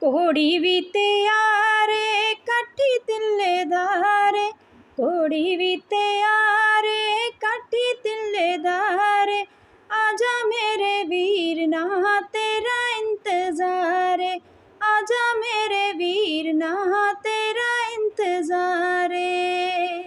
ਕੋੜੀ ਵੀ ਤਿਆਰੇ, ਕਾਠੀ ਤਿੱਲੇਦਾਰੇ। ਘੋੜੀ ਵੀ ਤਿਆਰੇ, ਕਾਠੀ ਤਿੱਲੇਦਾਰੇ। ਆਜਾ ਮੇਰੇ ਵੀਰ, ਨਾ ਤੇਰਾ ਇੰਤਜ਼ਾਰ। ਏ ਆਜਾ ਮੇਰੇ ਵੀਰ, ਨਾ ਤੇਰਾ ਇੰਤਜ਼ਾਰ। ਏ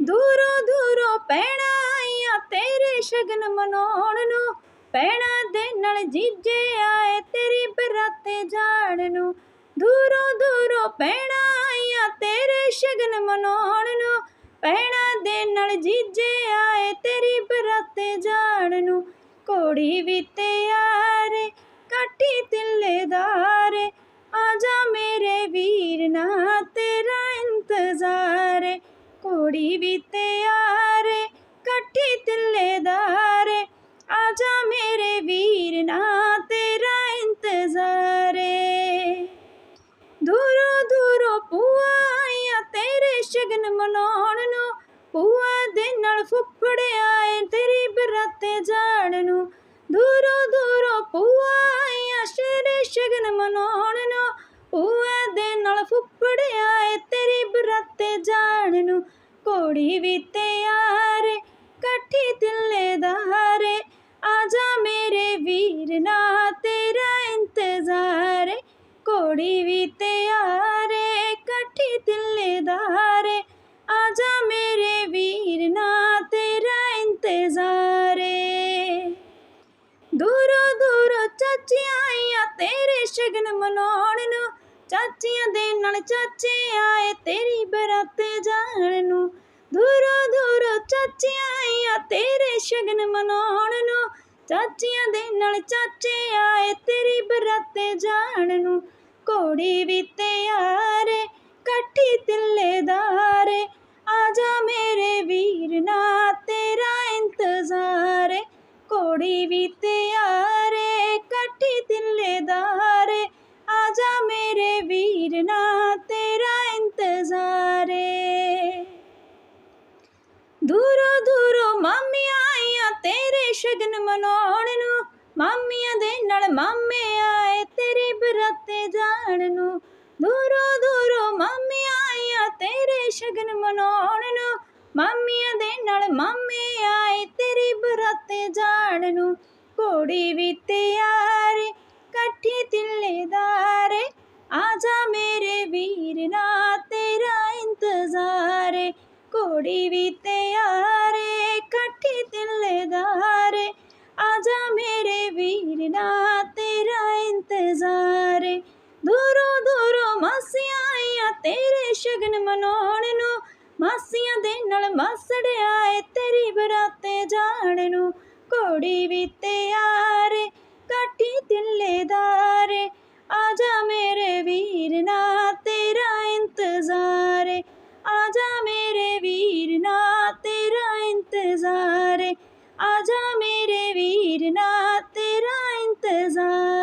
ਦੂਰੋਂ ਦੂਰੋਂ ਪੈਣਾ ਤੇਰੇ ਸ਼ਗਨ ਮਨਾਉਣ ਨੂੰ। ਪੈਣਾ ਦੇ ਨਾਲ ਜੀਜੇ ਆਏ ਤੇਰੀ ਬਰਾਤੇ ਜਾਣ ਨੂੰ। ਦੂਰੋਂ ਦੂਰੋਂ ਪੈਣਾ ਆਈਆਂ ਤੇਰੇ ਸ਼ਗਨ ਮਨਾਉਣ ਨੂੰ। ਪੈਣਾ ਦੇ ਨਾਲ ਜੀਜੇ ਆਏ ਤੇਰੀ ਬਰਾਤੇ ਜਾਣ ਨੂੰ। ਕੋੜੀ ਵੀ ਤਿਆਰੇ ਕਾਠੀ ਤਿੱਲੇਦਾਰੇ ਆਜਾ ਮੇਰੇ ਵੀਰ ਨਾ ਤੇਰਾ ਇੰਤਜ਼ਾਰ ਏ। ਕੋੜੀ ਵੀ ਤਿਆਰੇ ਕਾਠੀ ਤਿੱਲੇਦਾਰ ਵੀਰ ਨਾ ਤੇਰਾ ਇੰਤਜ਼ਾਰੇ ਦੂਰੋਂ ਦੂਰੋਂ ਪੂਆ ਆਈਆਂ ਤੇਰੇ ਸ਼ਗਨ ਮਨਾਉਣ ਨੂੰ। ਪੂਆ ਦੇ ਨਾਲ ਫੁੱਫੜੇ ਆਏ ਤੇਰੀ ਬਰਾਤੇ ਜਾਣ ਨੂੰ। ਦੂਰੋਂ ਦੂਰੋਂ ਪੂਆ ਆਈਆਂ ਸ਼ੇਰੇ ਸ਼ਗਨ ਮਨਾਉਣ ਨੂੰ। ਪੂਆ ਦੇ ਨਾਲ ਫੁੱਫੜੇ ਆਏ ਤੇਰੀ ਬਰਾਤੇ ਜਾਣ ਨੂੰ। ਕੋੜੀ ਵੀ ਤੇ ਮੇਰੇ ਵੀਰ ਨਾ ਤੇਰਾ ਇੰਤਜ਼ਾਰ ਕੋੜੀ ਵੀ ਤਿਆਰ ਏ ਕਾਠੀ ਤਿੱਲੇਦਾਰੇ ਆਜਾ ਮੇਰੇ ਵੀਰ ਨਾ ਤੇਰਾ ਇੰਤਜ਼ਾਰ ਏ ਦੂਰੋਂ ਦੂਰੋਂ ਚਾਚੀਆਂ ਆਈਆਂ ਤੇਰੇ ਸ਼ਗਨ ਮਨਾਉਣ ਨੂੰ ਚਾਚੀਆਂ ਦੇ ਨਾਲ ਚਾਚੇ ਆਏ ਤੇਰੀ ਬਰਾਤੇ ਜਾਣ ਨੂੰ ਦੂਰੋਂ ਦੂਰੋਂ ਚਾਚੀਆਂ ਆਈਆਂ ਤੇਰੇ ਸ਼ਗਨ ਮਨਾਉਣ ਨੂੰ ਚਾਚੀਆਂ ਦੇ ਨਾਲ ਚਾਚੇ ਆਏ ਤੇਰੀ ਬਰਾਤੇ ਜਾਣ ਨੂੰ। ਕੋੜੀ ਵੀ ਤਿਆਰੇ ਕਾਠੀ ਆ ਜਾ ਮੇਰੇ ਵੀਰ, ਨਾ ਤੇਰਾ ਇੰਤਜ਼ਾਰ ਏ। ਕੋੜੀ ਵੀ ਤੇ ਸ਼ਗਨ ਮਨਾਉਣ ਨੂੰ, ਮਾਮੀਆਂ ਦੇ ਨਾਲ ਮਾਮੇ ਆਏ ਤੇਰੀ ਬਰਾਤੇ ਜਾਣ ਨੂੰ। ਦੂਰੋਂ ਦੂਰੋਂ ਮਾਮੀਆਂ ਆਈਆਂ ਤੇਰੇ ਸ਼ਗਨ ਮਨਾਉਣ ਨੂੰ, ਮਾਮੀਆਂ ਦੇ ਨਾਲ ਮਾਮੇ ਆਏ ਤੇਰੀ ਬਰਾਤੇ ਜਾਣ ਨੂੰ। ਕੋੜੀ ਵੀ ਤਿਆਰੇ, ਕਾਠੀ ਆ ਜਾ ਮੇਰੇ ਵੀਰ ਨਾ ਤੇਰਾ ਇੰਤਜ਼ਾਰ। ਏ ਵੀ ਤੇ ਮੇਰੇ ਵੀਰ ਨਾ ਤੇਰਾ ਇੰਤਜ਼ਾਰ ਦੂਰੋਂ ਦੂਰੋਂ ਮਾਸੀਆਂ ਆਈਆਂ ਤੇਰੇ ਸ਼ਗਨ ਮਨਾਉਣ ਨੂੰ ਮਾਸੀਆਂ ਦੇ ਨਾਲ ਮਾਸੜ ਆਏ ਤੇਰੀ ਬਰਾਤੇ ਜਾਣ ਨੂੰ ਕੋੜੀ ਵੀ ਤਿਆਰੇ ਕਾਠੀ ਤਿੱਲੇਦਾਰੇ ਆਜਾ ਮੇਰੇ ਵੀਰ ਨਾ ਤੇਰਾ ਇੰਤਜ਼ਾਰ ਏ ਆਜਾ ਮੇਰੇ ਵੀਰ ਨਾ ਤੇਰਾ ਇੰਤਜ਼ਾਰ ਏ ਆਜਾ ਮੇਰੇ ਵੀਰ ਨਾ desire.